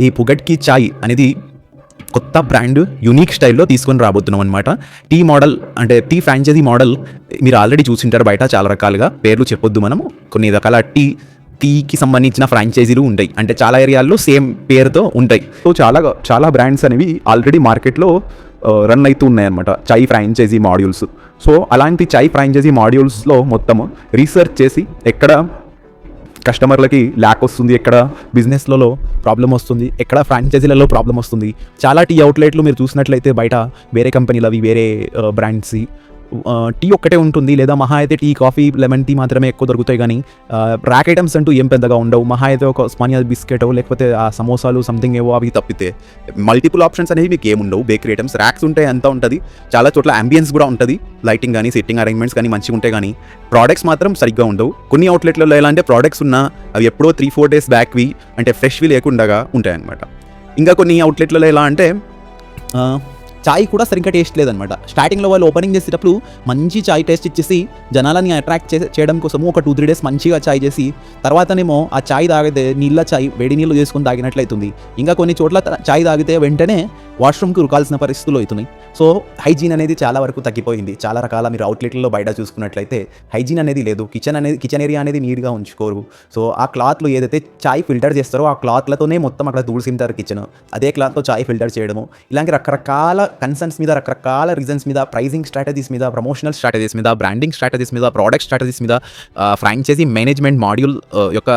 ఈ పుగట్కి చాయ్ అనేది కొత్త బ్రాండ్ యూనిక్ స్టైల్లో తీసుకొని రాబోతున్నాం అనమాట టీ మోడల్ అంటే టీ ఫ్రాంచైజీ మోడల్ మీరు ఆల్రెడీ చూసింటారు బయట చాలా రకాలుగా. పేర్లు చెప్పొద్దు మనము. కొన్ని రకాల టీ టీకి సంబంధించిన ఫ్రాంచైజీలు ఉంటాయి. అంటే చాలా ఏరియాల్లో సేమ్ పేరుతో ఉంటాయి. సో చాలా చాలా బ్రాండ్స్ అనేవి ఆల్రెడీ మార్కెట్లో రన్ అవుతూ ఉన్నాయన్నమాట. చాయ్ ఫ్రాంచైజీ మాడ్యూల్స్ సో అలాంటి చాయ్ ఫ్రాంచైజీ మాడ్యూల్స్లో మొత్తము రీసెర్చ్ చేసి ఎక్కడ కస్టమర్లకి ల్యాక్ వస్తుంది ఎక్కడ? బిజినెస్లలో ప్రాబ్లం వస్తుంది. ఎక్కడ? ఫ్రాంచైజీలలో ప్రాబ్లం వస్తుంది. చాలా టీ అవుట్లెట్లు మీరు చూసినట్లయితే బయట వేరే కంపెనీలు అవి వేరే బ్రాండ్స్ టీ ఒక్కటే ఉంటుంది లేదా మహా అయితే టీ కాఫీ లెమన్ టీ మాత్రమే ఎక్కువ దొరుకుతాయి కానీ ర్యాక్ ఐటమ్స్ అంటూ ఏం పెద్దగా ఉండవు. మహా అయితే ఒక స్పానియా బిస్కెట్ లేకపోతే ఆ సమోసాలు సంథింగ్ ఏవో అవి తప్పితే మల్టిపుల్ ఆప్షన్స్ అనేవి మీకు ఏముండవు బేకరీ ఐటమ్స్ ర్యాక్స్ ఉంటాయి అంతా ఉంటుంది చాలా చోట్ల అంబియన్స్ కూడా ఉంటుంది. లైటింగ్ కానీ సిట్టింగ్ అరేంజ్మెంట్స్ కానీ మంచిగా ఉంటాయి కానీ ప్రోడక్ట్స్ మాత్రం సరిగ్గా ఉండవు. కొన్ని అవుట్లెట్లలో ఎలా అంటే ప్రోడక్ట్స్ ఉన్నా అవి ఎప్పుడో త్రీ ఫోర్ డేస్ బ్యాక్వి అంటే ఫ్రెష్వి లేకుండా ఉంటాయి అనమాట ఇంకా కొన్ని అవుట్లెట్లలో ఎలా అంటే చాయ్ కూడా సరిగ్గా టేస్ట్ లేదనమాట. స్టార్టింగ్లో వాళ్ళు ఓపెనింగ్ చేసేటప్పుడు మంచి చాయ్ టేస్ట్ ఇచ్చేసి జనాలని అట్రాక్ట్ చేయడం కోసము ఒక టూ త్రీ డేస్ మంచిగా చాయ్ చేసి తర్వాతనేమో ఆ చాయ్ తాగితే నీళ్ళ చాయ్ వేడి నీళ్ళు చేసుకొని తాగినట్లయితుంది. ఇంకా కొన్ని చోట్ల చాయ్ తాగితే వెంటనే వాష్రూమ్కి ఉరకాల్సిన పరిస్థితులు అవుతున్నాయి. సో హైజీన్ అనేది చాలా వరకు తగ్గిపోయింది. చాలా రకాల మీరు అవుట్లెట్లలో బయట చూసుకున్నట్లయితే హైజీన్ అనేది లేదు. కిచెన్ అనేది కిచెన్ ఏరియా అనేది నీట్గా ఉంచుకోరు. సో ఆ క్లాత్లు ఏదైతే చాయ్ ఫిల్టర్ చేస్తారో ఆ క్లాత్లతోనే మొత్తం అక్కడ తుడిసింటారు కిచెన్. అదే క్లాత్తో చాయ్ ఫిల్టర్ చేయడము. ఇలాంటి రకరకాల కన్సర్న్స్ మీద రకరకాల రీజన్స్ మీద ప్రైజింగ్ స్ట్రాటజీస్ మీద ప్రమోషనల్ స్ట్రాటజీస్ మీద బ్రాండింగ్ స్ట్రాటజీస్ మీద ప్రోడక్ట్ స్ట్రాటజీస్ మీద ఫ్రాంచైజీ మేనేజ్మెంట్ మాడ్యూల్ యొక్క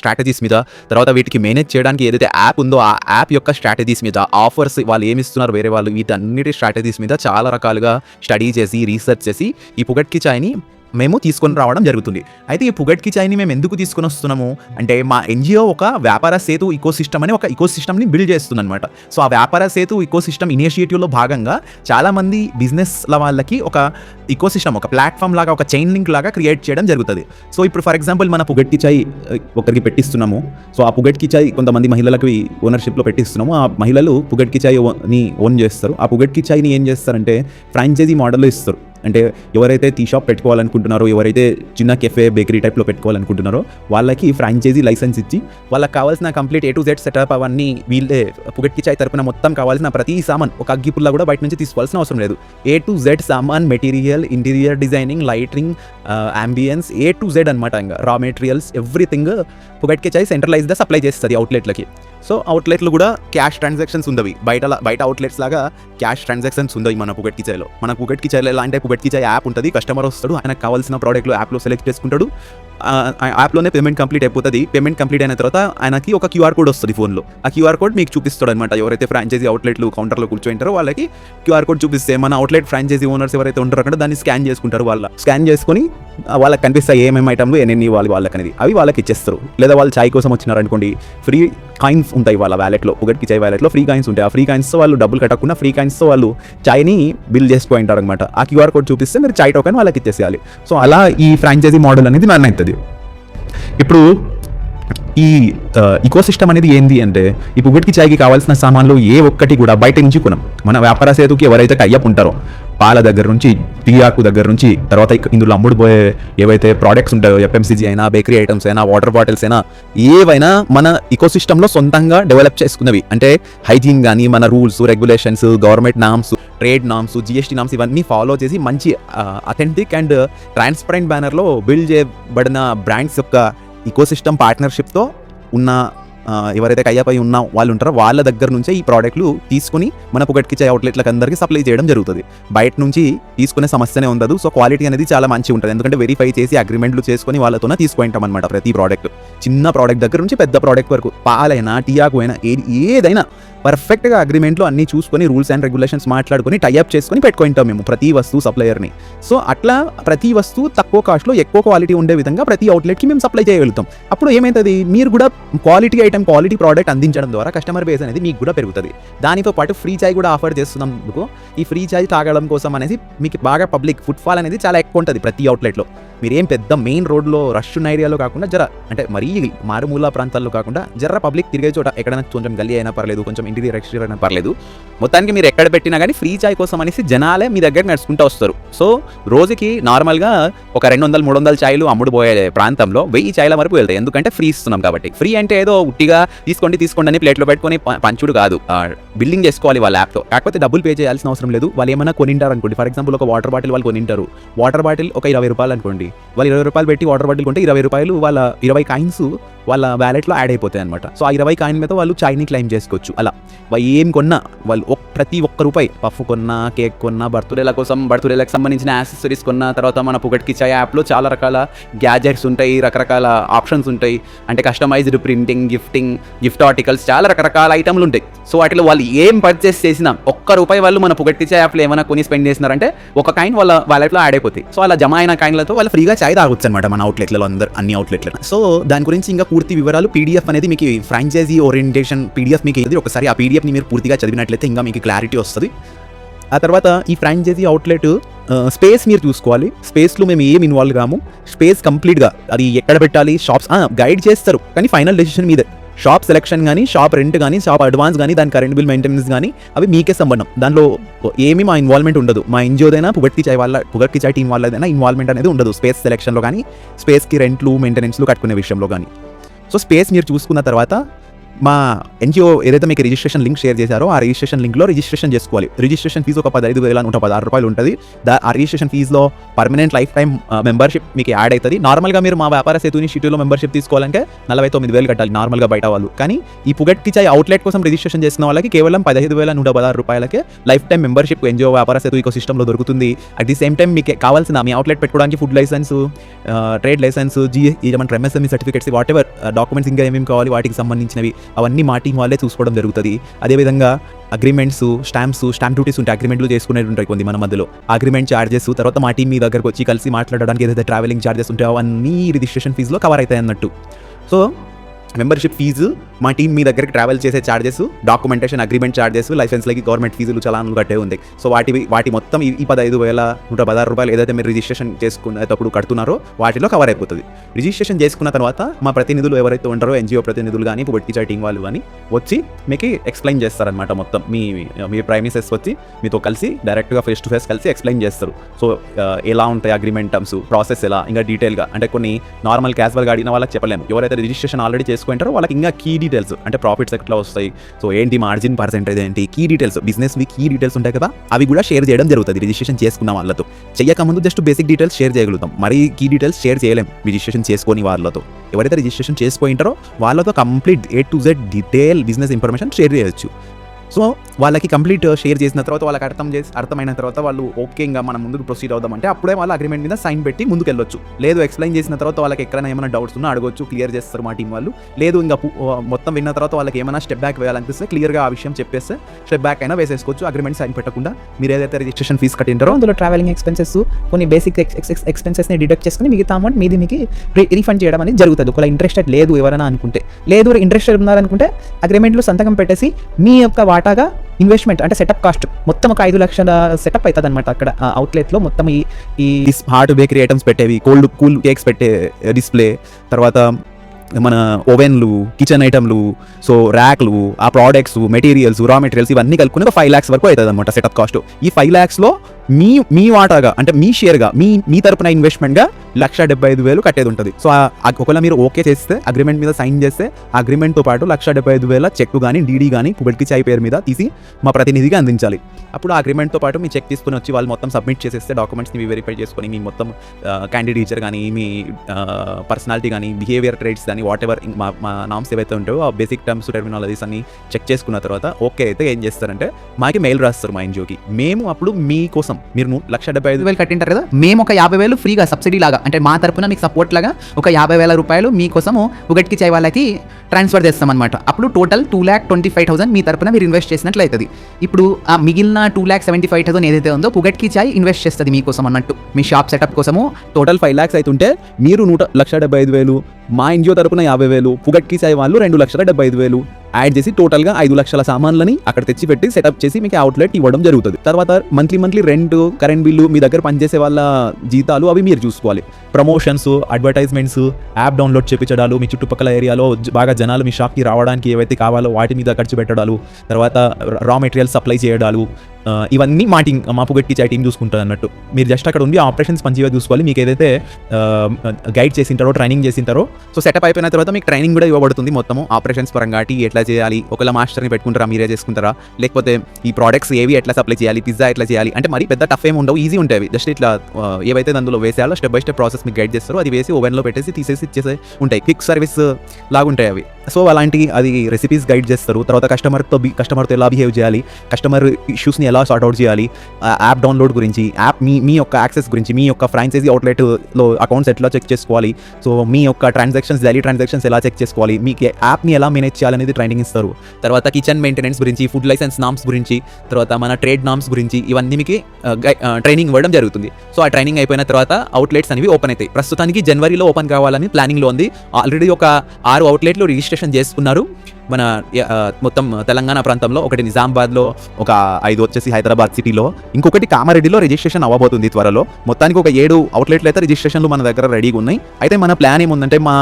స్ట్రాటజీస్ మీద తర్వాత వీటికి మేనేజ్ చేయడానికి ఏదైతే యాప్ ఉందో ఆ యాప్ యొక్క స్ట్రాటజీస్ మీద ఆఫర్స్ వాళ్ళు ఏమిస్తున్నారు వేరే వాళ్ళు వీటన్నిటి స్ట్రాటజీస్ మీద చాలా రకాలుగా స్టడీ చేసి రీసెర్చ్ చేసి ఈ పొగట్కి చాయ్ని మేము తీసుకొని రావడం జరుగుతుంది. అయితే ఈ పుగట్ కిచాయిని మేము ఎందుకు తీసుకొని వస్తున్నాము? అంటే మా ఎన్జిఓ ఒక వ్యాపార సేతు ఇకో సిస్టమ్ అని ఒక ఇకో సిస్టమ్ని బిల్డ్ చేస్తుంది అనమాట సో ఆ వ్యాపార సేతు ఇకో సిస్టమ్ ఇనిషియేటివ్లో భాగంగా చాలామంది బిజినెస్ల వాళ్ళకి ఒక ఇకో సిస్టమ్ ఒక ప్లాట్ఫామ్ లాగా ఒక చైన్ లింక్ లాగా క్రియేట్ చేయడం జరుగుతుంది. సో ఇప్పుడు ఫర్ ఎగ్జాంపుల్ మన పుగట్ కిచాయి ఒకరికి పెట్టిస్తున్నాము. సో ఆ పుగట్ కిచాయి కొంతమంది మహిళలకు ఓనర్షిప్లో పెట్టిస్తున్నాము. ఆ మహిళలు పుగట్ చాయ్ ఓన్ చేస్తారు. ఆ పుగట్ కిచాయిని ఏం చేస్తారంటే ఫ్రాంచైజీ మోడల్లో ఇస్తారు. అంటే ఎవరైతే టీ షాప్ పెట్టుకోవాలనుకుంటున్నారో ఎవరైతే చిన్న కెఫే బేకరీ టైప్లో పెట్టుకోవాలనుకుంటున్నారో వాళ్ళకి ఫ్రాంచైజీ లైసెన్స్ ఇచ్చి వాళ్ళకి కావాల్సిన complete A to Z setup అవన్నీ వీళ్ళే పుగట్కి చాయ్ తరపున మొత్తం కావాల్సిన ప్రతి సామాన్ ఒక అగ్గిపుల్ల కూడా బయట నుంచి తీసుకోవాల్సిన అవసరం లేదు. ఏ టు జెడ్ సామాన్ material interior designing lighting ambience A to Z అనమాట ఇంకా. Raw materials everything Pugatki Chai సెంట్రలైజ్గా supply చేస్తుంది అవుట్లెట్లకి సో అవుట్లెట్లు కూడా క్యాష్ ట్రాన్సాక్షన్స్ ఉండవి. బయట బయట అవుట్లెట్స్ లాగా క్యాష్ ట్రాన్సాక్షన్స్ ఉండవి మన పుగట్కి చాయ్లో మన పుగట్కి చాయ్లో ఎలా అంటే పుగట్కి యాప్ ఉంటుంది కస్టమర్ వస్తాడు ఆయనకు కావాల్సిన ప్రోడక్ట్లు యాప్లో సెలెక్ట్ చేసుకుంటాడు. యాప్లోనే పేమెంట్ కంప్లీట్ అయిపోతుంది. పేమెంట్ కంప్లీట్ అయిన తర్వాత ఆయనకి ఒక క్యూఆర్ కోడ్ వస్తుంది ఫోన్లో. ఆ క్యూఆర్ కోడ్ మీకు చూపిస్తాడు అనమాట ఎవరైతే ఫ్రాంచైజీ అవుట్లెట్లు కౌంటర్లో కూర్చోంటారో వాళ్ళకి క్యూఆర్ కోడ్ చూపిస్తే మన అవుట్లెట్ ఫ్రాంచైజీ ఓనర్స్ ఎవరైతే ఉంటారో అక్కడ దాన్ని స్కాన్ చేసుకుంటారు వాళ్ళ. స్కాన్ చేసుకొని వాళ్ళకి కనిపిస్తాయి ఏమేమి ఐటమ్లు ఎన్ని ఇవ్వాలి వాళ్ళకి అనేది అవి వాళ్ళకి ఇచ్చేస్తారు. లేదా వాళ్ళు చాయ్ కోసం వచ్చినారనుకోండి ఫ్రీ కాయిన్స్ ఉంటాయి వాళ్ళ వ్యాలెట్లో ఒకటి చాయ్ వ్యాలెట్లో ఫ్రీ కాయిన్స్ ఉంటాయి. ఆ ఫ్రీ కాయిన్స్తో వాళ్ళు డబ్బులు కట్టకుండా ఫ్రీ కాయిన్స్తో వాళ్ళు చాయ్ని బిల్ చేసుకుంటారు అనమాట ఆ క్యూఆర్ కోడ్ చూపిస్తే మీరు చాయ్ టోకెన్ వాళ్ళకి ఇచ్చేసేయాలి. సో అలా ఈ ఫ్రాంచైజీ మోడల్ అనేది నన్ను అవుతుంది. ఇప్పుడు ఈ ఇకో సిస్టమ్ అనేది ఏంది అంటే ఈ పుగట్కి చాయ్కి కావాల్సిన సామాన్లు ఏ ఒక్కటి కూడా బయట నుంచి కొనం. మన వ్యాపార సేతుకి ఎవరైతే టైఅప్ ఉంటారో పాల దగ్గర నుంచి టీ దగ్గర నుంచి తర్వాత ఇందులో అమ్ముడుపోయే ఏవైతే ప్రోడక్ట్స్ ఉంటాయో ఎఫ్ఎంసీజీ అయినా బేకరీ ఐటమ్స్ అయినా వాటర్ బాటిల్స్ అయినా ఏవైనా మన ఇకో సిస్టంలో సొంతంగా డెవలప్ చేసుకున్నవి. అంటే హైజీన్ కానీ మన rules regulations government norms trade norms GST norms ఇవన్నీ ఫాలో చేసి మంచి అథెంటిక్ అండ్ ట్రాన్స్పరెంట్ బ్యానర్లో బిల్డ్ చేయబడిన బ్రాండ్స్ యొక్క ఇకోసిస్టమ్ పార్ట్నర్షిప్తో ఉన్న ఎవరైతే కయ్యపై ఉన్న వాళ్ళు ఉంటారో వాళ్ళ దగ్గర నుంచే ఈ ప్రోడక్ట్లు తీసుకుని మన పొగట్కిచ్చే అవుట్లెట్లకు అందరికీ సప్లై చేయడం జరుగుతుంది. బయట నుంచి తీసుకునే సమస్యనే ఉండదు. సో క్వాలిటీ అనేది చాలా మంచిగా ఉంటుంది. ఎందుకంటే వెరిఫై చేసి అగ్రిమెంట్లు చేసుకొని వాళ్ళతోనే తీసుకుంటాం అనమాట ప్రతి ప్రోడక్ట్ చిన్న ప్రోడక్ట్ దగ్గర నుంచి పెద్ద ప్రోడక్ట్ వరకు పాలైనా టీయాకు అయినా ఏది ఏదైనా పర్ఫెక్ట్గా అగ్రిమెంట్లో అన్ని చూసుకొని రూల్స్ అండ్ రెగ్యులేషన్స్ మాట్లాడుకొని టైఅప్ చేసుకొని పెట్టుకుంటాం మేము ప్రతి వస్తువు సప్లయర్ని సో అట్లా ప్రతి వస్తువు తక్కువ కాస్ట్లో ఎక్కువ క్వాలిటీ ఉండే విధంగా ప్రతి అవుట్లెట్కి మేము సప్లై చేయగలుగుతాం. అప్పుడు ఏమవుతుంది మీరు కూడా క్వాలిటీ ఐటమ్ క్వాలిటీ ప్రోడక్ట్ అందించడం ద్వారా కస్టమర్ బేస్ అనేది మీకు కూడా పెరుగుతుంది. దానితో పాటు ఫ్రీ చాయ్ కూడా ఆఫర్ చేస్తున్నందుకు ఈ ఫ్రీ చాయ్ తాగడం కోసం అనేది మీకు బాగా పబ్లిక్ ఫుట్ఫాల్ అనేది చాలా ఎక్కువ ఉంటుంది ప్రతి అవుట్లెట్లో మీరు ఏం పెద్ద మెయిన్ రోడ్లో రష్ ఉన్న ఏరియాలో కాకుండా జర అంటే మరీ మారుమూల ప్రాంతాల్లో కాకుండా జర పబ్లిక్ తిరిగే చోట ఎక్కడైనా కొంచెం గల్లీ అయినా పర్లేదు కొంచెం ఇంటీరియర్ ఎక్స్టీరియర్ అయినా పర్లేదు. మొత్తానికి మీరు ఎక్కడ పెట్టినా కానీ ఫ్రీ చాయ్ కోసం అనేసి జనాలే మీ దగ్గర నడుచుకుంటూ వస్తారు. సో రోజుకి నార్మల్గా ఒక రెండు వందలు మూడు వందల చాయ్లు అమ్ముడు పోయే ప్రాంతంలో వెయ్యి చాయ్ల వరకు వెళ్తాయి. ఎందుకంటే ఫ్రీ ఇస్తున్నాం కాబట్టి. ఫ్రీ అంటే ఏదో ఉట్టిగా తీసుకోండి తీసుకోండి అని ప్లేట్లో పెట్టుకొని పంచుడు కాదు. బిల్డింగ్ చేసుకోవాలి వాళ్ళ యాప్తో. కాకపోతే డబ్బులు పే చేయాల్సిన అవసరం లేదు. వాళ్ళు ఏమైనా కొనింటారు అనుకోండి. ఫర్ ఎగ్జాంపుల్ ఒక వాటర్ బాటిల్ వాళ్ళు కొనింటారు. వాటర్ బాటిల్ ఒక ఇరవై రూపాయలు అనుకోండి. వాళ్ళు ఇరవై రూపాయలు పెట్టి వాటర్ బాటిల్ కొంటే ఇరవై రూపాయలు వాళ్ళ ఇరవై కాయిన్స్ వాళ్ళ వ్యాలెట్లో యాడ్ అయిపోతాయి అనమాట సో ఆ ఇరవై కాయిన్ మీద వాళ్ళు చాయ్ని క్లైమ్ చేసుకోవచ్చు. అలా. వాళ్ళు ఏం కొన్నా వాళ్ళు ప్రతి ఒక్క రూపాయి పఫ్ కొన్నా కేక్ కొన్నా బర్త్డేల కోసం బర్త్డేలకు సంబంధించిన యాక్సెసరీస్ కొన్నా తర్వాత మన పుగట్కి చాయ్ యాప్లో చాలా రకాల గ్యాజెట్స్ ఉంటాయి రకరకాల ఆప్షన్స్ ఉంటాయి. అంటే customized printing gifting gift articles చాలా రకరకాల ఐటమ్లు ఉంటాయి. సో వాటిలో వాళ్ళు ఏం పర్చేస్ చేసినా ఒక్క రూపాయి వాళ్ళు మన పుగట్కి చాయ్ యాప్లో ఏమైనా కొని స్పెండ్ చేసినారంటే ఒక కాయిన్ వాళ్ళ వ్యాలెట్లో యాడ్ అయిపోతాయి. సో అలా జమ అయిన కాయిన్లతో వాళ్ళు ఫ్రీగా చాయ్ తాగొచ్చు అనమాట మన అవుట్లెట్లలో అందరు అన్ని అవుట్లెట్లలో. సో దాని గురించి ఇంకా పూర్తి వివరాలు పీడిఎఫ్ అనేది మీకు ఫ్రాంచైజీ ఓరియంటేషన్ పీడిఎఫ్ మీకు ఏది ఒకసారి ఆ పీడిఎఫ్ని మీరు పూర్తిగా చదివినట్లయితే ఇంకా మీకు క్లారిటీ వస్తుంది. ఆ తర్వాత ఈ ఫ్రాంచైజీ అవుట్లెట్ స్పేస్ మీరు చూసుకోవాలి. స్పేస్లో మేము ఏం ఇన్వాల్వ్ కాము? స్పేస్ కంప్లీట్గా అది ఎక్కడ పెట్టాలి? షాప్స్ గైడ్ చేస్తారు. కానీ ఫైనల్ డెసిషన్ మీదే. షాప్ సెలెక్షన్ కానీ షాప్ రెంట్ కానీ షాప్ అడ్వాన్స్ కానీ దాని కరెంట్ బిల్ మెయింటెనెన్స్ కానీ అవి మీకే సంబంధం. దానిలో ఏమీ మా ఇన్వాల్వ్మెంట్ ఉండదు. మా ఎన్జిఓదైనా పుగట్కి చాయ్ వాళ్ళ పుగట్కి చాయ్ టీం వాళ్ళదైనా ఇన్వాల్వ్మెంట్ అనేది ఉండదు. స్పేస్ సెలెక్షన్లో కానీ స్పేస్కి రెంట్లు మెయింటెనెన్స్లు కట్టుకునే విషయంలో కానీ సో స్పేస్ మీరు చూసుకున్న తర్వాత మా ఎన్జిఓ ఏదైతే మీకు రిజిస్ట్రేషన్ లింక్ షేర్ చేశారో ఆ రిజిస్ట్రేషన్ లింక్లో రిజిస్ట్రేషన్ చేసుకోవాలి. రిజిస్ట్రేషన్ ఫీజు ఒక పదహైదు వేల నూట పదహారు రూపాయలు ఉంటుంది. ఆ రిజిస్ట్రేషన్ ఫీజులో పర్మనెంట్ లైఫ్ టైం మెంబర్షిప్ మీకు యాడ్ అవుతుంది నార్మల్గా మీరు మా వ్యాపార సేతుని షిట్యూలో మెంబర్షిప్ తీసుకోవాలంటే నలభై తొమ్మిది వేలు కట్టాలి నార్మల్గా బయట వాళ్ళు. కానీ ఈ పుగట్కి చాయ్ అవుట్లెట్ కోసం రిజిస్ట్రేషన్ చేసిన వాళ్ళకి కేవలం పదహైదు వేల నూట పదహారు రూపాయలకే లైఫ్ టైం మెంబర్షిప్ ఎన్జిఓ వ్యాపార సేతు ఇకో సిస్టంలో దొరుకుతుంది. అట్ ది సేమ్ టైం మీకు కావాల్సిన మీ అవుట్లెట్ పెట్టుకోవడానికి ఫుడ్ లైసెన్స్ ట్రేడ్ లైసెన్స్ జీ ఏమంటారు MSME certificates whatever documents ఇంకా ఏమేమి కావాలి వాటికి సంబంధించినవి. అవన్నీ మా టీం వాళ్ళే చూసుకోవడం జరుగుతుంది. అదేవిధంగా అగ్రిమెంట్స్ స్టాంప్స్ స్టాంప్ డ్యూటీస్ ఉంటాయి అగ్రిమెంట్లు చేసుకునేవి ఉంటాయి కొన్ని మన మధ్యలో. అగ్రిమెంట్ చార్జెస్ తర్వాత మా టీం మీ దగ్గరకు వచ్చి కలిసి మాట్లాడడానికి ఏదైతే ట్రావెలింగ్ చార్జెస్ ఉంటాయో అవన్నీ రిజిస్ట్రేషన్ ఫీజులో కవర్ అవుతాయి అన్నట్టు. సో మెంబర్షిప్ ఫీజు మా టీం మీ దగ్గరికి ట్రావెల్ చేసే ఛార్జెస్ డాక్యుమెంటేషన్ అగ్రిమెంట్ ఛార్జెస్ లైసెన్స్లకి గవర్నమెంట్ ఫీజులు చలాన్లు కట్టే ఉంది. సో వాటి వాటి మొత్తం ఈ- పదహైదు వేల నూట పదహారు రూపాయలు ఏదైతే మీరు రిజిస్ట్రేషన్ చేసుకునేటప్పుడు కడుతున్నారో వాటిలో కవర్ అయిపోతుంది. రిజిస్ట్రేషన్ చేసుకున్న తర్వాత మా ప్రతినిధులు ఎవరైతే ఉంటారో ఎన్జిఓ ప్రతినిధులు కానీ పుట్టిచా టీం వాళ్ళు కానీ వచ్చి మీకు ఎక్స్ప్లెయిన్ చేస్తారనమాట మొత్తం. మీ మీ ప్రైమిసెస్ వచ్చి మీతో కలిసి డైరెక్ట్గా ఫేస్ టు ఫేస్ కలిసి ఎక్స్ప్లెయిన్ చేస్తారు. సో ఎలా ఉంటాయి అగ్రిమెంట్ టర్మ్స్ ప్రాసెస్ ఎలా ఇంకా డీటెయిల్గా అంటే కొన్ని నార్మల్ క్యాజువల్గా అడిగిన వాళ్ళకి చెప్పలేము. ఎవరైతే రిజిస్ట్రేషన్ ఆల్రెడీ చేసుకుంటారో వాళ్ళకి ఇంకా కీ డీటెయిల్స్ అంటే ప్రాఫిట్స్ ఎట్లా వస్తాయి సో ఏంటి మార్జిన్ పర్సెంటేజ్ ఏంటి కీ డీటెయిల్స్ బిజినెస్ వి కీ డీటెయిల్స్ ఉంటాయి కదా అవి కూడా షేర్ చేయడం జరుగుతుంది రిజిస్ట్రేషన్ చేసుకున్న వాళ్ళతో. చెయ్యక ముందు జస్ట్ బేసిక్ డీటెయిల్స్ షేర్ చేయగలుగుతాం మరి కీ డీటెయిల్స్ షేర్ చేయలేం రిజిస్ట్రేషన్ చేసుకొని వాళ్ళతో. ఎవరైతే రిజిస్ట్రేషన్ చేసుకుంటారో వాళ్ళతో complete A to Z detail business information share చేయొచ్చు. సో వాళ్ళకి కంప్లీట్ షేర్ చేసిన తర్వాత వాళ్ళకి అర్థం చేసి అర్థమైన తర్వాత వాళ్ళు ఓకే ఇంకా మనం ముందుకు ప్రొసీడ్ అవుదామంటే అప్పుడే వాళ్ళ అగ్రిమెంట్ మీద సైన్ పెట్టి ముందుకు వెళ్ళొచ్చు లేదు ఎక్స్ప్లెయిన్ చేసిన తర్వాత వాళ్ళకి ఎక్కడైనా ఏమైనా డౌట్స్ ఉన్నా అడగొచ్చు క్లియర్ చేస్తారు మా టీం వాళ్ళు. లేదు ఇంకా మొత్తం విన్న తర్వాత వాళ్ళకి ఏమైనా స్టెప్ బ్యాక్ వేయాలనిపిస్తే క్లియర్గా ఆ విషయం చెప్పేస్తే స్టెప్ బ్యాక్ అయినా వేసేసుకోవచ్చు అగ్రిమెంట్ సైన్ పెట్టకుండా. మీరు ఏదైతే రిజిస్ట్రేషన్ ఫీస్ కట్టింటారో అందులో ట్రావెలింగ్ ఎక్స్పెన్సెస్ కొన్ని బేసిక్ ఎక్స్పెన్సెస్ని డిడక్ట్ చేసుకుని మిగతా అమౌంట్ మీది మీకు రీఫండ్ చేయడం అనేది జరుగుతుంది. ఒకవేళ ఇంట్రెస్టెడ్ లేదు ఎవరైనా అనుకుంటే. లేదు ఇంట్రెస్టెడ్ ఉన్నారనుకుంటే అగ్రిమెంట్లో సంతకం పెట్టేసి మీ యొక్క వాటాగా ఇన్వెస్ట్మెంట్ అంటే సెటప్ కాస్ట్ మొత్తం ఒక ఐదు లక్షల సెటప్ అవుతుంది అనమాట అక్కడ అవుట్లెట్లో మొత్తం ఈ ఈ హార్డ్ హార్ట్ బేకరీ ఐటమ్స్ పెట్టేవి కోల్డ్ కూల్ కేక్స్ పెట్టే uh, డిస్ప్లే తర్వాత మన ఓవెన్లు కిచెన్ ఐటమ్లు సో ర్యాక్లు ఆ ప్రోడక్ట్స్ మెటీరియల్స్ రా మెటీరియల్స్ ఇవన్నీ కలుపుకుని ఒక ఫైవ్ ల్యాక్స్ వరకు అవుతుంది అనమాట సెటప్ కాస్ట్ ఈ ఫైవ్ ల్యాక్స్లో మీ మీ వాటాగా అంటే మీ షేర్గా మీ మీ తరపున ఇన్వెస్ట్మెంట్గా లక్ష డెబ్బై ఐదు వేలు కట్టేది ఉంటుంది. సో ఆ- ఒకవేళ మీరు ఓకే చేస్తే అగ్రిమెంట్ మీద సైన్ చేస్తే అగ్రిమెంట్తో పాటు లక్ష డెబ్బై ఐదు వేల చెక్ కానీ డీడీ కానీ కుబెట్కి చాయ్ పేరు మీద తీసి మా ప్రతినిధిగా అందించాలి. అప్పుడు ఆ అగ్రిమెంట్తో పాటు మీ చెక్ తీసుకుని వచ్చి వాళ్ళు మొత్తం సబ్మిట్ చేసేస్తే డాక్యుమెంట్స్ని వెరిఫై చేసుకొని మీ మొత్తం క్యాండిడేచర్ కానీ మీ పర్సనాలిటీ కానీ బిహేవియర్ ట్రేట్స్ కానీ వాట్ ఎవర్ మా మా నామ్స్ ఏవైతే ఉంటాయో ఆ బేసిక్ టర్మ్స్ టెర్మినాలజీస్ అన్ని చెక్ చేసుకున్న తర్వాత ఓకే అయితే ఏం చేస్తారంటే మాకి మెయిల్ రాస్తారు మా ఎన్జిఓకి మేము అప్పుడు మీకోసం మీరు లక్ష డెబ్బై ఐదు వేలు కట్టింటారు కదా? మేము ఒక యాభై వేలు ఫ్రీగా సబ్సిడీ లాగా అంటే మా తరపున మీకు సపోర్ట్ లాగా ఒక యాభై వేల రూపాయలు మీకోసము ఉగట్కి చాయ్ వాళ్ళకి ట్రాన్స్ఫర్ చేస్తాం అనమాట అప్పుడు total two lakh twenty five thousand మీ తరపున మీరు ఇన్వెస్ట్ చేసినట్లు అవుతుంది ఇప్పుడు ఆ మిగిలిన two lakh seventy five thousand ఏదైతే ఉందో పుగట్కి చాయ్ ఇన్వెస్ట్ చేస్తుంది మీకోసం అన్నట్టు. మీ షాప్ సెటప్ కోసము. టోటల్ ఫైవ్ ల్యాక్స్ అవుతుంటే మీరు నూట లక్ష డెబ్బై ఐదు వేలు మా ఎన్జిఓ తరపున యాభై వేలు పుగట్కి సాయి వాళ్ళు రెండు లక్షల డెబ్బై ఐదు వేలు. యాడ్ చేసి టోటల్గా ఐదు లక్షల సామాన్లని అక్కడ తెచ్చిపెట్టి సెటప్ చేసి మీకు అవుట్లెట్ ఇవ్వడం జరుగుతుంది. తర్వాత monthly monthly rent current bill మీ దగ్గర పనిచేసే వాళ్ళ జీతాలు అవి మీరు చూసుకోవాలి. ప్రమోషన్స్ అడ్వర్టైజ్మెంట్స్ యాప్ డౌన్లోడ్ చేపించడాలు మీ చుట్టుపక్కల ఏరియాలో బాగా జనాలు మీ షాప్కి రావడానికి ఏవైతే కావాలో వాటి మీద ఖర్చు పెట్టడాలు తర్వాత రా మెటీరియల్ సప్లై చేయడాలు ఇవన్నీ మా టీం మా పుగట్టి చై టీం చూసుకుంటుంది అన్నట్టు. మీరు జస్ట్ అక్కడ ఉండి ఆపరేషన్స్ మంచిగా చూసుకోవాలి. మీకు ఏదైతే గైడ్ చేసింటారో ట్రైనింగ్ చేసింటారో సో సెటప్ అయిపోయిన తర్వాత మీకు ట్రైనింగ్ కూడా ఇవ్వబడుతుంది మొత్తము. ఆపరేషన్స్ పరంగా టీ ఎట్లా చేయాలి ఒకవేళ మాస్టర్ని పెట్టుకుంటారా మీరే చేసుకుంటారా? లేకపోతే ఈ ప్రోడక్ట్స్ ఏవి ఎట్లా సప్లై చేయాలి పిజ్జా ఎట్లా చేయాలి అంటే మరి పెద్ద టఫ్ ఏమి ఉండవు ఈజీ ఉంటాయి జస్ట్ ఇట్లా ఏవైతే అందులో వేసేయాలో స్టెప్ బై స్టెప్ ప్రాసెస్ మీకు గైడ్ చేస్తారో అది వేసి ఓవెన్లో పెట్టేసి తీసేసి ఇచ్చేసే ఉంటాయి. క్విక్ సర్వీస్ లాగుంటాయి అవి. సో అలాంటి అది రెసిపీస్ గైడ్ చేస్తారు. తర్వాత కస్టమర్తో బి కస్టమర్తో ఎలా బిహేవ్ చేయాలి కస్టమర్ ఇష్యూస్ని ఎలా సార్ట్ అవుట్ చేయాలి? యాప్ డౌన్లోడ్ గురించి యాప్ మీ మీ యొక్క యాక్సెస్ గురించి మీ యొక్క ఫ్రాంచైజీ అవుట్లెట్లో అకౌంట్స్ ఎట్లా చెక్ చేసుకోవాలి? సో మీ యొక్క ట్రాన్సాక్షన్స్ డైలీ ట్రాన్సాక్షన్స్ ఎలా చెక్ చేసుకోవాలి? మీకు యాప్ని ఎలా మేనేజ్ చేయాలనేది ట్రైనింగ్ ఇస్తారు. తర్వాత కిచెన్ మెయింటెనెన్స్ గురించి ఫుడ్ లైసెన్స్ నామ్స్ గురించి తర్వాత మన ట్రేడ్ నామ్స్ గురించి ఇవన్నీ మీకు ట్రైనింగ్ ఇవ్వడం జరుగుతుంది. సో ఆ ట్రైనింగ్ అయిపోయిన తర్వాత అవుట్లెట్స్ అనేవి ఓపెన్ అవుతాయి. ప్రస్తుతానికి జనవరిలో ఓపెన్ కావాలని ప్లానింగ్లో ఉంది. ఆల్రెడీ ఒక ఆరు అవుట్లెట్లు రిజిస్ట్రేషన్ చేసుకున్నారు. మన మొత్తం తెలంగాణ ప్రాంతంలో ఒకటి నిజామాబాద్లో ఒక ఐదు వచ్చేసి హైదరాబాద్ సిటీలో ఇంకొకటి కామారెడ్డిలో రిజిస్ట్రేషన్ అవ్వబోతుంది త్వరలో. మొత్తానికి ఒక ఏడు అవుట్లెట్లు అయితే రిజిస్ట్రేషన్లు మన దగ్గర రెడీగా ఉన్నాయి. అయితే మన ప్లాన్ ఏముందంటే మా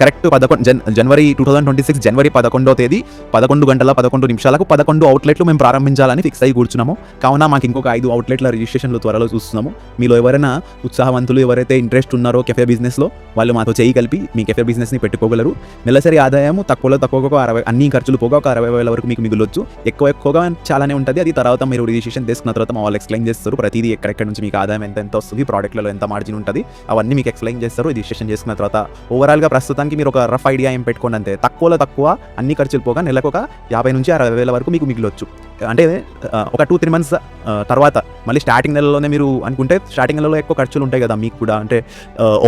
కరెక్ట్ పదకొండు జన్ జనవరి టూ థౌసండ్ ట్వంటీ సిక్స్ జనవరి పదకొండో తేదీ పదకొండు గంటల పదకొండు నిమిషాలకు పదకొండు అవుట్లెట్లు మేము ప్రారంభించాలని ఫిక్స్ అయ్యి కూర్చున్నాము. కావున మాకు ఇంకొక ఐదు అవుట్లెట్ల రిజిస్ట్రేషన్లు త్వరలో చూస్తున్నాము. మీలో ఎవరైనా ఉత్సాహవంతులు ఎవరైతే ఇంట్రెస్ట్ ఉన్నారో కెఫే బిజినెస్లో వాళ్ళు మాతో చేయి కలిపి మీ కెఫే బిజినెస్ని పెట్టుకోగలరు. నెలసరి ఆదాయం తక్కువలో తక్కువగా ఒక అరవై అన్ని ఖర్చులు పోగా ఒక అరవై వేల వరకు మీకు మిగులొచ్చు. ఎక్కువ ఎక్కువగా చాలానే ఉంటుంది. అది తర్వాత మీరు రిజిస్ట్రేషన్ తీసుకున్న తర్వాత మా వాళ్ళు ఎక్స్ప్లెయిన్ చేస్తారు. ప్రతిదీ ఎక్కడెక్కడ నుంచి మీకు ఆదాయం ఎంత ఎంత వస్తుంది ప్రోడక్ట్లలో ఎంత మార్జిన్ ఉంటుంది. అవన్నీ మీకు ఎక్స్ప్లెయిన్ చేస్తారు. రిజిస్ట్రేషన్ చేసుకున్న తర్వాత ఓవరాల్గా ప్రస్తుతానికి మీరు ఒక రఫ్ ఐడియా ఏం పెట్టుకోండి అంతే తక్కువలో తక్కువ అన్ని ఖర్చులు పోగా నెలకు ఒక యాభై నుంచి అరవై వేల వరకు మీకు మిగిలొచ్చు. అంటే ఒక టూ త్రీ మంత్స్ తర్వాత మళ్ళీ స్టార్టింగ్ నెలలోనే మీరు అనుకుంటే స్టార్టింగ్ నెలలో ఎక్కువ ఖర్చులు ఉంటాయి కదా మీకు కూడా అంటే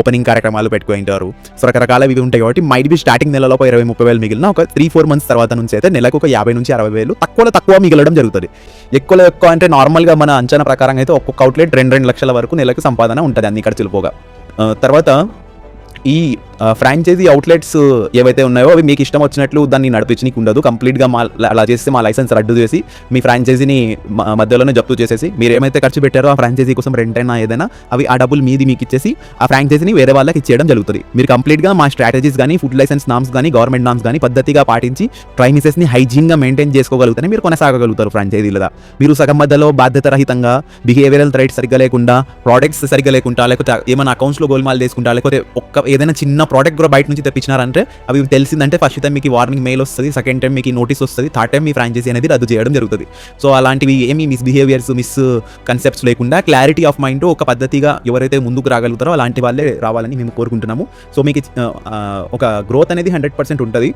ఓపెనింగ్ కార్యక్రమాలు పెట్టుకుని ఉంటారు సో రకరకాల ఇవి ఉంటాయి కాబట్టి మైట్ బి స్టార్టింగ్ నెలలో ఒక ఇరవై ముప్పై వేలు మిగిలిన ఒక త్రీ ఫోర్ మంత్స్ తర్వాత నుంచి అయితే నెలకు ఒక యాభై నుంచి అరవై వేలు తక్కువలో తక్కువ మిగలడం జరుగుతుంది. ఎక్కువలో ఎక్కువ అంటే నార్మల్గా మన అంచనా ప్రకారం అయితే ఒక్కొక్క అవుట్లెట్ రెండు రెండు లక్షల వరకు నెలకు సంపాదన ఉంటుంది అన్ని ఖర్చులు పోగా. తర్వాత ఈ ఫ్రాంచైజీ అవుట్లెట్స్ ఏవైతే ఉన్నాయో అవి మీకు ఇష్టం వచ్చినట్లు దాన్ని నడిపించడానికి ఉండదు. కంప్లీట్గా మా అలా చేస్తే మా లైసెన్స్ రద్దు చేసి మీ ఫ్రాంచైజీని మధ్యలోనే జప్తు చేసేసి మీరు ఏమైతే ఖర్చు పెట్టారో ఆ ఫ్రాంచైజీ కోసం రెంట్ అయినా ఏదైనా అవి ఆ డబ్బులు మీది మీకు ఇచ్చేసి ఆ ఫ్రాంచైజీని వేరే వాళ్ళకి ఇచ్చేయడం జరుగుతుంది. మీరు కంప్లీట్గా మా స్ట్రాటజీస్ కానీ ఫుడ్ లైసెన్స్ నామ్స్ కానీ గవర్నమెంట్ నామ్స్ కానీ పద్ధతిగా పాటించి ప్రైమిసెస్ని హైజీన్గా మెయింటైన్ చేసుకోగలుగుతారని మీరు కొనసాగలుగుతారు ఫ్రాంచైజీలుగా మీరు సగం మధ్యలో బాధ్యత రహితంగా బిహేవియరల్ రైట్ సరిగ్గా లేకుండా ప్రోడక్ట్స్ సరిగ్గా లేకుండా లేకపోతే ఏమైనా అకౌంట్స్లో గోల్మాల్ చేసుకుంటా లేకపోతే ఒక్క ఏదైనా చిన్న ప్రోడక్ట్ కూడా బయట నుంచి తెప్పించినారంటే అవి తెలిసిందంటే ఫస్ట్ టైం మీకు వార్నింగ్ మెయిల్ వస్తుంది సెకండ్ టైం మీకు నోటీస్ వస్తుంది థర్డ్ టైం మీ ఫ్రాంచైజీ అనేది రద్దు చేయడం జరుగుతుంది. సో అలాంటివి ఏమి మిస్ బిహేవియర్స్ మిస్ కన్సెప్ట్స్ లేకుండా క్లారిటీ ఆఫ్ మైండ్ ఒక పద్ధతిగా ఎవరైతే ముందుకు రాగలుగుతారో అలాంటి వాళ్ళే రావాలని మేము కోరుకుంటున్నాము. సో మీకు ఒక గ్రోత్ అనేది హండ్రెడ్ పర్సెంట్ ఉంటుంది.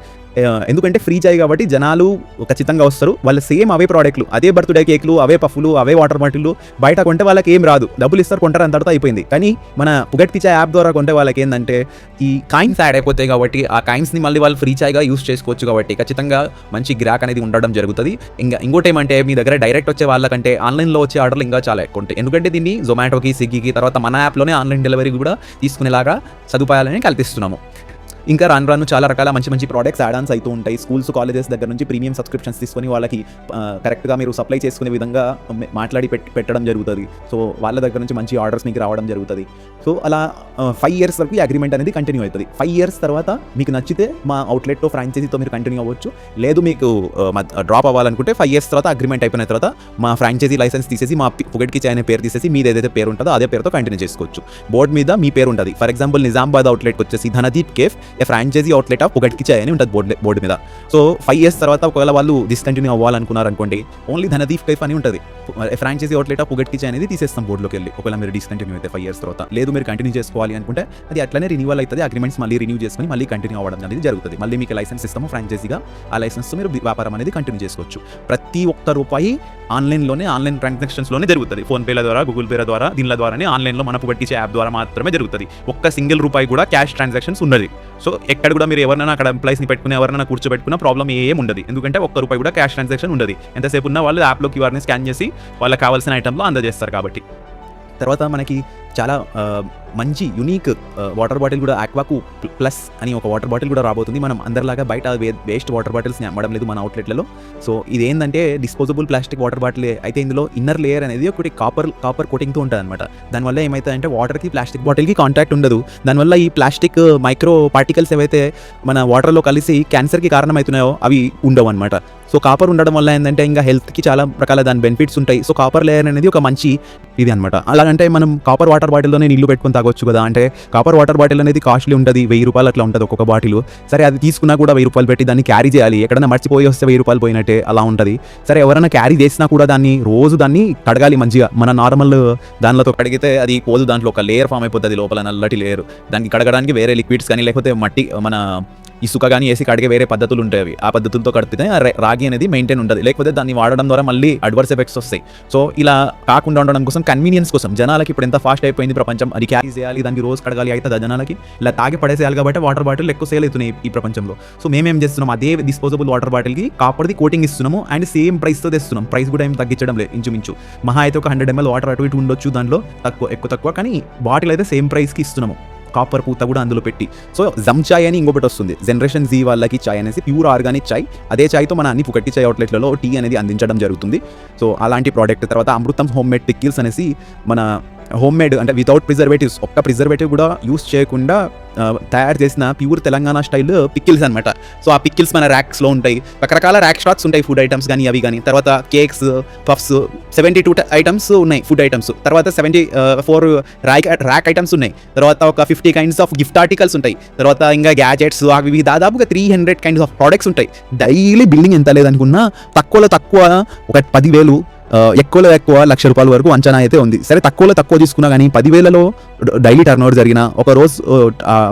ఎందుకంటే ఫ్రీ చేయి కాబట్టి జనాలు ఖచ్చితంగా వస్తారు. వాళ్ళ సేమ్ అవే ప్రోడక్ట్లు అదే బర్త్డే కేక్లు అవే పఫ్లు అవే వాటర్ బాటిల్లు బయట కొంటే వాళ్ళకి ఏం రాదు. డబ్బులు ఇస్తారు కొంటారు అంతటితో అయిపోయింది. కానీ మన పుగట్ పిచ్చా యాప్ ద్వారా కొంటే వాళ్ళకి ఏంటంటే ఈ కాయిన్స్ యాడ్ అయిపోతాయి కాబట్టి ఆ కాయిన్స్ని మళ్ళీ వాళ్ళు ఫ్రీ చాయ్గా యూస్ చేసుకోవచ్చు కాబట్టి ఖచ్చితంగా మంచి గ్రాక్ అనేది ఉండడం జరుగుతుంది. ఇంకా ఇంకోటి ఏమంటే మీ దగ్గర డైరెక్ట్ వచ్చే వాళ్ళకంటే ఆన్లైన్లో వచ్చే ఆర్డర్లు ఇంకా చాలా ఎక్కువ ఉంటాయి. ఎందుకంటే దీన్ని జొమాటోకి స్విగ్గీకి తర్వాత మన యాప్లోనే ఆన్లైన్ డెలివరీ కూడా తీసుకునేలాగా సదుపాయాలని కల్పిస్తున్నాము. ఇంకా రాను రాను చాలా రకాల మంచి మంచి ప్రోడక్ట్స్ యాడ్ ఆన్స్ అవుతూ ఉంటాయి. స్కూల్స్ కాలేజెస్ దగ్గర నుంచి ప్రీమియం సబ్స్క్రిప్షన్స్ తీసుకొని వాళ్ళకి కరెక్ట్గా మీరు సప్లై చేసుకునే విధంగా మాట్లాడి పెట్టి పెట్టడం జరుగుతుంది. సో వాళ్ళ దగ్గర నుంచి మంచి ఆర్డర్స్ మీకు రావడం జరుగుతుంది. సో అలా ఫైవ్ ఇయర్స్ వరకు ఈ అగ్రిమెంట్ అనేది కంటిన్యూ అవుతుంది. ఫైవ్ ఇయర్స్ తర్వాత మీకు నచ్చితే మా అవుట్లెట్తో ఫ్రాంచైజీతో మీరు కంటిన్యూ అవ్వచ్చు. లేదు మీకు డ్రాప్ అవ్వాలనుకుంటే ఫైవ్ ఇయర్స్ తర్వాత అగ్రిమెంట్ అయిపోయిన తర్వాత మా ఫ్రాంచైజీ లైసెన్స్ తీసేసి మా పుగెట్కి చాయ్ అనే పేరు తీసేసి మీది ఏదైతే పేరు ఉంటుందో అదే పేరుతో కంటిన్యూ చేసుకోవచ్చు. బోర్డు మీద మీ పేరు ఉంటుంది ఫర్ ఎగ్జాంపుల్ నిజామాబాద్ అవుట్లెట్ వచ్చేసి Dhanadeep cafe a franchise outlet of పుగట్కి అని ఉంటుంది బోర్డు బోర్డు మీద. సో ఫైవ్ ఇయర్స్ తర్వాత ఒకవేళ వాళ్ళు డిస్కంటిన్యూ అవ్వాలనుకున్నారు అనుకోండి ఓన్లీ ధనదీప్ కైఫ్ అని ఉంటుంది. ఫ్రాంచైజీ అవుట్లెట్ ఆఫ్ పుగట్కి అనేది తీసేస్తాం బోర్డులోకి వెళ్ళి. ఒకవేళ మీరు డిస్కంటిన్యూ అయితే ఫైవ్ ఇయర్స్ తర్వాత. లేదు మీరు కంటిన్యూ చేసుకోవాలి అనుకుంటే అది అట్లనే రిన్యూవల్ అవుతుంది అగ్రిమెంట్స్ మళ్ళీ రిన్యూ చేసుకుని మళ్ళీ కంటిన్యూ అవ్వడం అనేది జరుగుతుంది. మళ్ళీ మీకు లైసెన్స్ ఇస్తాము ఫ్రాంచైజీగా ఆ లైసెన్స్ మీరు వ్యాపారం అనేది కంటిన్యూ చేసుకోవచ్చు. ప్రతి ఒక్క రూపాయి ఆన్లైన్లోనే ఆన్లైన్ ట్రాన్సాక్షన్స్లోనే జరుగుతుంది. ఫోన్పేల ద్వారా గూగుల్ పేల ద్వారా దీనిల ద్వారానే ఆన్లైన్లో మన పుగట్టించే యాప్ ద్వారా మాత్రమే జరుగుతుంది. ఒక్క సింగిల్ రూపాయి కూడా క్యాష్ ట్రాన్సాక్షన్స్ ఉన్నది. సో ఎక్కడ కూడా మీరు ఎవరైనా అక్కడ ఎంప్లాయీస్ని పెట్టుకుని ఎవరైనా కూర్చోబెట్టుకున్న ప్రాబ్లం ఏం ఉండదు. ఎందుకంటే ఒక్క రూపాయి కూడా క్యాష్ ట్రాన్సాక్షన్ ఉండదు. ఎంతసేపు ఉన్న వాళ్ళు యాప్లో క్యూఆర్ని స్కాన్ చేసి వాళ్ళకి కావాల్సిన ఐటెంలో అందజేస్తారు కాబట్టి. తర్వాత మనకి చాలా మంచి యునీక్ వాటర్ బాటిల్ కూడా ఆక్వాకు ప్లస్ అని ఒక వాటర్ బాటిల్ కూడా రాబోతుంది. మనం అందరిలాగా బయట వేస్ట్ వాటర్ బాటిల్స్ని అమ్మడం లేదు మన అవుట్లెట్లలో సో ఇది ఏంటంటే డిస్పోజబుల్ ప్లాస్టిక్ వాటర్ బాటిల్ అయితే ఇందులో ఇన్నర్ లేయర్ అనేది ఒకటి కాపర్ కాపర్ కోటింగ్తో ఉంటుంది అనమాట దానివల్ల ఏమవుతుందంటే వాటర్కి ప్లాస్టిక్ బాటిల్కి కాంటాక్ట్ ఉండదు. దానివల్ల ఈ ప్లాస్టిక్ మైక్రో పార్టికల్స్ ఏవైతే మన వాటర్లో కలిసి క్యాన్సర్కి కారణమవుతున్నాయో అవి ఉండవు అనమాట సో కాపర్ ఉండడం వల్ల ఏంటంటే ఇంకా హెల్త్కి చాలా రకాల దాని బెనిఫిట్స్ ఉంటాయి. సో కాపర్ లేయర్ అనేది ఒక మంచి ఇది అనమాట అలాగంటే మనం కాపర్ వాటర్ బాటిల్లోనే నీళ్ళు పెట్టుకొని తాగొచ్చు కదా. అంటే కాపర్ వాటర్ బాటిల్ అనేది కాస్ట్లీ ఉంటుంది వెయ్యి రూపాయలు అట్లా ఉంటుంది ఒక్కొక్క బాటిల్. సరే అది తీసుకున్నా కూడా వెయ్యి రూపాయలు పెట్టి దాన్ని క్యారీ చేయాలి. ఎక్కడైనా మర్చిపోయి వస్తే వెయ్యి రూపాయలు పోయినట్టే అలా ఉంటుంది. సరే ఎవరైనా క్యారీ చేసినా కూడా దాన్ని రోజు దాన్ని కడగాలి మంచిగా. మన నార్మల్ దానిలో కడిగితే అది పోదు దాంట్లో ఒక లేయర్ ఫామ్ అయిపోతుంది లోపల నల్లటి లేయర్. దానికి కడగడానికి వేరే లిక్విడ్స్ కానీ లేకపోతే మట్టి మన ఇసుక కానీ వేసి కడిగే వేరే పద్ధతులు ఉంటాయి అవి. ఆ పద్ధతులతో కడితే రాగి అనేది మెయింటైన్ ఉంటుంది. లేకపోతే దాన్ని వాడడం ద్వారా మళ్ళీ అడ్వర్స్ ఎఫెక్ట్స్ వస్తాయి. సో ఇలా కాకుండా ఉండడం కోసం కన్వీనియన్స్ కోసం జనాలకి ఇప్పుడు ఎంత ఫాస్ట్ అయిపోయింది ప్రపంచం అది క్యారీ చేయాలి దానికి రోజు కడగాలి అవుతుంది జనాలకి ఇలా తాగి పడేసేయాలి కాబట్టి వాటర్ బాటిల్ ఎక్కువ సేల్ అవుతున్నాయి ఈ ప్రపంచంలో. సో మేమేం చేస్తున్నాం అదే డిస్పోజబుల్ వాటర్ బాటిల్కి కాపర్ది కోటింగ్ ఇస్తున్నాము అండ్ సేమ్ ప్రైస్తో తెస్తున్నాం. ప్రైస్ కూడా ఏం తగ్గించడం లేదు ఇంచుమించు. మహా అయితే ఒక హండ్రెడ్ ఎంఎల్ వాటర్ అటు ఇటు ఉండొచ్చు దాంట్లో తక్కువ ఎక్కువ తక్కువ కానీ బాటిల్ అయితే సేమ్ ప్రైస్కి ఇస్తున్నాము. కాపర్ పూత కూడా అందులో పెట్టి. సో జమ్ చాయ్ అని ఇంకొకటి వస్తుంది. జనరేషన్ జీ వాళ్ళకి చాయ్ అనేసి ప్యూర్ ఆర్గానిక్ చాయ్. అదే చాయ్తో మన అన్ని పుకట్టి చాయ్ అవుట్లెట్లలో టీ అనేది అందించడం జరుగుతుంది. సో అలాంటి ప్రోడక్ట్ తర్వాత అమృతం హోమ్ మేడ్ పిక్కిల్స్ అనేసి మన హోమ్ మేడ్ అంటే వితౌట్ ప్రిజర్వేటివ్స్ ఒక్క ప్రిజర్వేటివ్ కూడా యూస్ చేయకుండా తయారు చేసిన ప్యూర్ తెలంగాణ స్టైల్ పిక్కిల్స్ అనమాట సో ఆ పిక్కిల్స్ మన ర్యాక్స్లో ఉంటాయి. రకరకాల ర్యాక్ స్టాక్స్ ఉంటాయి ఫుడ్ ఐటమ్స్ కానీ అవి కానీ తర్వాత cakes puffs seventy two items ఉన్నాయి ఫుడ్ ఐటమ్స్ తర్వాత seventy four rack rack items ఉన్నాయి. తర్వాత ఒక fifty kinds of gift articles ఉంటాయి. తర్వాత ఇంకా గ్యాజెట్స్ అవి ఇవి దాదాపుగా three hundred kinds of products ఉంటాయి. డైలీ బిల్డింగ్ ఎంత లేదనుకున్నా తక్కువలో తక్కువ ఒక పదివేలు ఎక్కువలో ఎక్కువ లక్ష రూపాయల వరకు అంచనా అయితే ఉంది. సరే తక్కువలో తక్కువ తీసుకున్నా కానీ పదివేలలో డైలీ టర్న్ ఓవర్ జరిగిన ఒక రోజు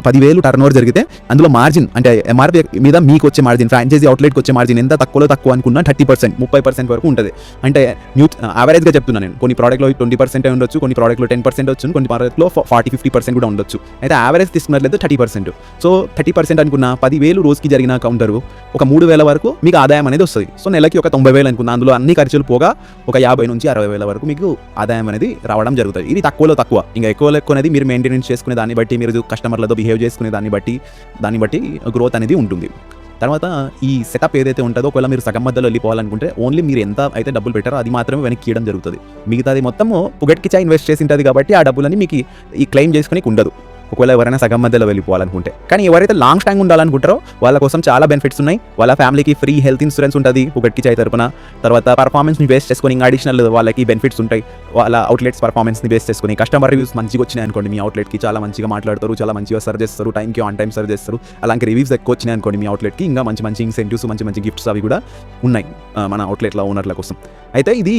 పదివేలు టర్న్ ఓవర్ జరిగితే అందులో మార్జిన్ అంటే ఎంఆర్పి మీద మీకు వచ్చే మార్జిన్ ఫ్రాంచైజీ అవుట్లెట్కి వచ్చే మార్జిన్ ఎంత తక్కువలో తక్కువ అనుకున్నా థర్టీ పర్సెంట్ ముప్పై పర్సెంట్ వరకు ఉంటుంది. అంటే న్యూ యావరేజ్గా చెప్తున్నాను నేను. కొన్ని ప్రోడక్ట్లో ట్వంటీ పర్సెంట్ ఉండొచ్చు కొన్ని ప్రోడక్ట్లో టెన్ పర్సెంట్ వచ్చు కొన్ని ప్రోడక్ట్లో ఫార్టీ ఫిఫ్టీ పర్సెంట్ కూడా ఉండొచ్చు. అయితే యావరేజ్ తీసుకున్నట్లయితే thirty percent so thirty percent అనుకున్న పదివేలు రోజుకి జరిగిన కౌంటరు ఒక మూడు వేల వరకు మీకు ఆదాయం అనేది వస్తుంది. సో నెలకి ఒక తొంభై వేలు అనుకున్నా అందులో అన్ని ఖర్చులు పోగా ఒక యాభై నుంచి అరవై వేల వరకు మీకు ఆదాయం అనేది రావడం జరుగుతుంది. ఇది తక్కువలో తక్కువ. ఇంకా ఎక్కువలో ఎక్కువ అనేది మీరు మెయింటెనెన్స్ చేసుకునే దాన్ని బట్టి మీరు కస్టమర్లతో బిహేవ్ చేసుకునే దాన్ని బట్టి దాన్ని బట్టి గ్రోత్ అనేది ఉంటుంది. తర్వాత ఈ సెటప్ ఏదైతే ఉంటుందో ఒకవేళ మీరు సగం మధ్యలో వెళ్ళిపోవాలనుకుంటే ఓన్లీ మీరు ఎంత అయితే డబ్బులు పెట్టారో అది మాత్రమే వెనక్కి ఇవ్వడం జరుగుతుంది. మిగతాది మొత్తము పుగట్కి చా ఇన్వెస్ట్ చేసి ఉంటుంది కాబట్టి ఆ డబ్బులని మీకు ఈ క్లెయిమ్ చేసుకునే ఉండదు. ఒకవేళ ఎవరైనా సగం మధ్యలో వెళ్ళిపోవాలనుకుంటే. కానీ ఎవరైతే లాంగ్ టైం ఉండాలనుకుంటారో వాళ్ళ కోసం చాలా బెనిఫిట్స్ ఉన్నాయి. వాళ్ళ ఫ్యామిలీకి ఫ్రీ హెల్త్ ఇన్సూరెన్స్ ఉంటుంది ఒకటికి చేయి తరపున. తర్వాత పర్ఫార్మెన్స్ని బేస్ చేసుకొని ఇంకా అడిషనల్ వాళ్ళకి బెనిఫిట్స్ ఉంటాయి. వాళ్ళ అవుట్లెట్స్ పర్ఫార్మెన్స్ని బేస్ చేసుకొని కస్టమర్ రివ్యూస్ మంచిగా వచ్చినాయి అనుకోండి మీ అవుట్లెట్కి చాలా మంచిగా మాట్లాడతారు చాలా మంచిగా సర్వ్ చేస్తారు టైంకి ఆన్ టైం సర్వ్ చేస్తారు. అలాంటి రివ్యూస్ ఎక్కువ వచ్చినాయి అనుకోండి మీ అవుట్లెట్కి ఇంకా మంచి మంచి ఇన్సెంటివ్స్ మంచి మంచి గిఫ్ట్స్ అవి కూడా ఉన్నాయి మన అవుట్లెట్ల ఓనర్ల కోసం. అయితే ఇది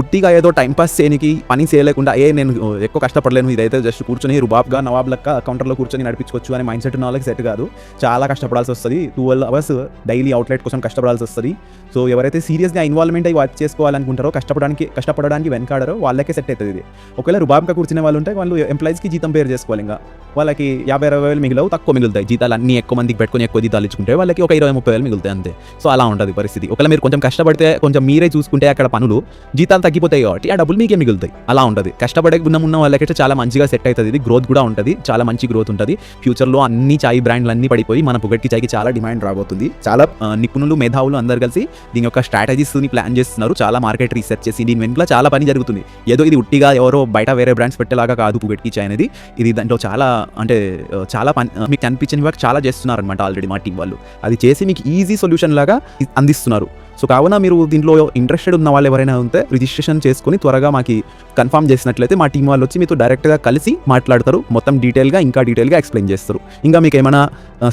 ఉట్టిగా ఏదో టైంపాస్ చేయనికి చేయడానికి పని చేయలేకుండా ఏ నేను ఎక్కువ కష్టపడలేను. ఇదైతే జస్ట్ కూర్చొని రుబాబ్గా నవాబ్ లెక్క కౌంటర్లో కూర్చొని నడిపించుకోవచ్చు అనే మైండ్ సెట్ ఉన్న వాళ్ళకి సెట్ కాదు. చాలా కష్టపడాల్సి వస్తుంది. ట్వెల్వ్ అవర్స్ డైలీ అవుట్లెట్ కోసం కష్టపడాల్సి వస్తుంది. సో ఎవరైతే సీరియస్గా ఇన్వాల్వ్మెంట్ అయ్యి వాచ్ చేసుకోవాలనుకుంటారో కష్టపడడానికి కష్టపడడానికి వెనకాడరో వాళ్ళకే సెట్ అవుతుంది ఇది. ఒకవేళ రుబాబ్గా కూర్చునే వాళ్ళు ఉంటే వాళ్ళు ఎంప్లాయీస్కి జీతం పేరు చేసుకోవాలి ఇంకా. వాళ్ళకి యాభై అరవై వేలు మిగిలవు తక్కువ మిగులుతాయి. జీతాలు అన్ని ఎక్కువ మందికి పెట్టుకొని ఎక్కువ జీతాలు ఇచ్చుకుంటే వాళ్ళకి ఒక ఇరవై ముప్పై వేలు మిగులుతాయి అంతే. సో అలా ఉంటుంది పరిస్థితి. ఒకవేళ మీరు కొంచెం కష్టపడితే కొంచెం మీరే చూసుకుంటే అక్కడ పనులు జీతాలు తగ్గిపోతాయి కాబట్టి ఆ డబ్బులు మీకే మిగులుతాయి. అలా ఉంటుంది. కష్టపడే గుణం ఉన్న వాళ్ళకైతే చాలా మంచిగా సెట్ అవుతుంది. ఇది గ్రోత్ కూడా ఉంటుంది. చాలా మంచి గ్రోత్ ఉంటుంది. ఫ్యూచర్లో అన్ని చాయ్ బ్రాండ్లు అన్ని పడిపోయి మన పుగట్కి చాయ్కి చాలా డిమాండ్ రాబోతుంది. చాలా నిపుణులు మేధావులు అందరు కలిసి దీని యొక్క స్ట్రాటజీస్ని ప్లాన్ చేస్తున్నారు. చాలా మార్కెట్ రీసెర్చ్ చేసి దీని వెనుక చాలా పని జరుగుతుంది. ఏదో ఇది ఉట్టిగా ఎవరో బయట వేరే బ్రాండ్స్ పెట్టేలాగా కాదు పుగట్కి చాయ్ అనేది ఇది దాంట్లో చాలా అంటే చాలా పని మీకు కనిపించని వర్క్ చాలా చేస్తున్నారు అనమాట ఆల్రెడీ మా టీం వాళ్ళు. అది చేసి మీకు ఈజీ సొల్యూషన్ లాగా అందిస్తున్నారు. సో కావున మీరు దీంట్లో ఇంట్రెస్టెడ్ ఉన్న వాళ్ళు ఎవరైనా ఉంటే రిజిస్ట్రేషన్ చేసుకొని త్వరగా మాకు కన్ఫర్మ్ చేసినట్లయితే మా టీం వాళ్ళు వచ్చి మీతో డైరెక్ట్గా కలిసి మాట్లాడతారు. మొత్తం డీటెయిల్గా ఇంకా డీటెయిల్గా ఎక్స్ప్లెయిన్ చేస్తారు. ఇంకా మీకు ఏమైనా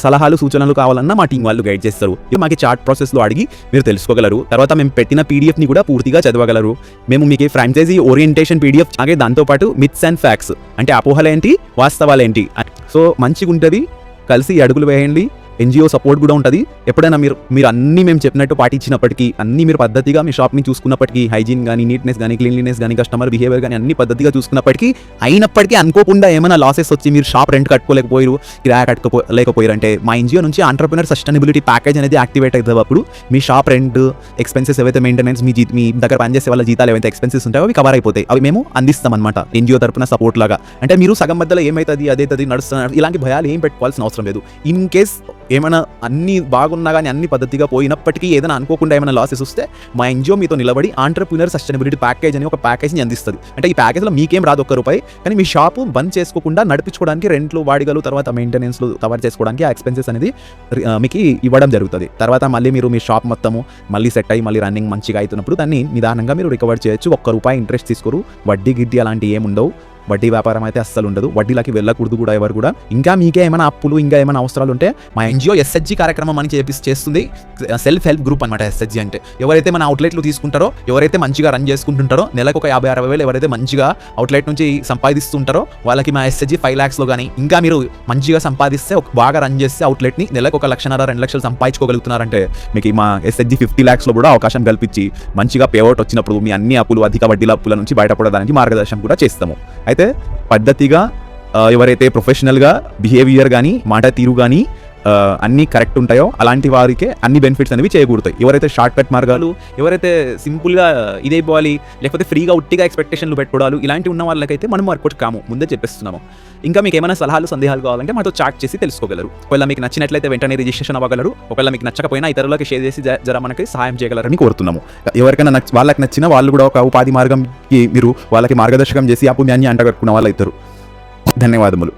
సలహాలు సూచనలు కావాలన్నా మా టీం వాళ్ళు గైడ్ చేస్తారు. మాకు చార్ట్ ప్రాసెస్లో అడిగి మీరు తెలుసుకోగలరు. తర్వాత మేము పెట్టిన పీడిఎఫ్ని కూడా పూర్తిగా చదవగలరు. మేము మీకు ఫ్రాంచైజీ ఓరియంటేషన్ పీడిఎఫ్ అలాగే దాంతోపాటు మిత్స్ అండ్ ఫ్యాక్స్ అంటే అపోహలేంటి వాస్తవాలేంటి సో మంచిగా ఉంటుంది కలిసి అడుగులు వేయండి. ఎన్జిఓ సపోర్ట్ కూడా ఉంటుంది. ఎప్పుడైనా మీరు మీరు అన్నీ మేము చెప్పినట్టు పాటించినప్పటికీ అన్నీ మీరు పద్ధతిగా మీ షాప్ని చూసుకున్నప్పటికీ హైజీన్ కానీ నీట్నెస్ కానీ క్లీన్లీనెస్ కానీ కస్టమర్ బిహేవియర్ కానీ అన్ని పద్ధతిగా చూసుకున్నప్పటికీ అయినప్పటికీ అనుకోకుండా ఏమైనా లాసెస్ వచ్చి మీరు షాప్ రెంట్ కట్టుకోలేకపోయారు కిరాయా కట్టుకోలేకపోయారు అంటే మా ఎన్జిఓ నుంచి ఆంటర్ప్రినర్ సస్టైనబిలిటీ ప్యాకేజ్ అనేది యాక్టివేట్ అవుతుంది అప్పుడు మీ షాప్ రెంట్ ఎక్స్పెన్సెస్ ఏవైతే మెయింటెనెన్స్ మీ జీ మీ దగ్గర పనిచేసే వాళ్ళ జీతాలు ఏవైతే ఎక్స్పెన్సెస్ ఉంటాయో అవి కవర్ అయిపోతాయి. అవి మేము అందిస్తాం అనమాట ఎన్జిఓ తరపున సపోర్ట్ లాగా. అంటే మీరు సగం మధ్యలో ఏమవుతుంది అదేతుంది నడుస్తున్నారు ఇలాంటి భయాలు ఏం పెట్టుకోవాల్సిన అవసరం లేదు. ఇన్ కేస్ ఏమైనా అన్ని బాగున్నా కానీ అన్ని పద్ధతిగా పోయినప్పటికీ ఏదైనా అనుకోకుండా ఏమైనా లాసెస్ వస్తే మా ఎన్జిఓ మీతో నిలబడి ఆంటర్ప్రినర్ సస్టైనబిలిటీ ప్యాకేజ్ అని ఒక ప్యాకేజ్ని అందిస్తుంది. అంటే ఈ ప్యాకేజ్లో మీకేం రాదు ఒక్క రూపాయి కానీ మీ షాపు బంద్ చేసుకోకుండా నడిపించుకోవడానికి రెంట్లు వాడిగలు తర్వాత మెయింటెనెన్స్లు కవర్ చేసుకోవడానికి ఆ ఎక్స్పెన్సెస్ అనేది మీకు ఇవ్వడం జరుగుతుంది. తర్వాత మళ్ళీ మీరు మీ షాప్ మొత్తము మళ్ళీ సెట్ అయ్యి మళ్ళీ రన్నింగ్ మంచిగా అవుతున్నప్పుడు దాన్ని నిదానంగా మీరు రికవర్ చేయొచ్చు. ఒక్క రూపాయి ఇంట్రెస్ట్ తీసుకోరు. వడ్డీ గిడ్డీ అలాంటివి ఏమి ఉండవు వడ్డీ వ్యాపారం అయితే అస్సలు ఉండదు. వడ్డీలకి వెళ్ళకూడదు కూడా ఎవరు కూడా. ఇంకా మీకే ఏమైనా అప్పులు ఇంకా ఏమైనా అవసరాలు ఉంటే మా ఎన్జిఓ ఎస్హెచ్జి కార్యక్రమం అని చెప్పి చేస్తుంది. సెల్ఫ్ హెల్ప్ గ్రూప్ అనమాట ఎస్హెచ్జి అంటే. ఎవరైతే మన అవుట్లెట్లు తీసుకుంటారో ఎవరైతే మంచిగా రన్ చేసుకుంటుంటారో నెలకు ఒక యాభై అరవై వేలు ఎవరైతే మంచిగా అవుట్లెట్ నుంచి సంపాదిస్తుంటారో వాళ్ళకి మా ఎస్హెచ్జి ఫైవ్ ల్యాక్స్లో కానీ ఇంకా మీరు మంచిగా సంపాదిస్తే ఒక బాగా రన్ చేస్తే అవుట్లెట్ని నెలకు ఒక లక్షన్నర రెండు లక్షలు సంపాదించుకోగలుగుతున్నారంటే మీకు మా ఎస్హెచ్జి ఫిఫ్టీ ల్యాక్స్లో కూడా అవకాశం కల్పించి మంచిగా పేఅవుట్ వచ్చినప్పుడు మీ అన్ని అప్పులు అధిక వడ్డీల అప్పుల నుంచి బయటపడడానికి మార్గదర్శనం కూడా చేస్తాము. అయితే పద్ధతిగా ఎవరైతే ప్రొఫెషనల్గా బిహేవియర్ కానీ మాట తీరు కానీ అన్నీ కరెక్ట్ ఉంటాయో అలాంటి వారికే అన్ని బెనిఫిట్స్ అనేవి చేయకూడతాయి ఎవరైతే షార్ట్ కట్ మార్గాలు ఎవరైతే సింపుల్గా ఇదైపోవాలి లేకపోతే ఫ్రీగా ఉట్టిగా ఎక్స్పెక్టేషన్లు పెట్టుకోవడాలు ఇలాంటి ఉన్న వాళ్ళకైతే మనం వర్కౌట్ కాము. ముందే చెప్పేస్తున్నాము. ఇంకా మీకు ఏమైనా సలహాలు సందేహాలు కావాలంటే మాతో చాట్ చేసి తెలుసుకోగలరు. ఒకవేళ మీకు నచ్చినట్లయితే వెంటనే రిజిస్ట్రేషన్ అవ్వగలరు. ఒకవేళ మీకు నచ్చకపోయినా ఇతరులకు షేర్ చేసి జర మనకి సహాయం చేయగలరని కోరుతున్నాము. ఎవరికైనా నచ్చ వాళ్ళకి నచ్చిన వాళ్ళు కూడా ఒక ఉపాధి మార్గంకి మీరు వాళ్ళకి మార్గదర్శకం చేసి ఆ పుణ్యాన్ని అంటగట్టుకున్న వాళ్ళు ఇద్దరు ధన్యవాదములు.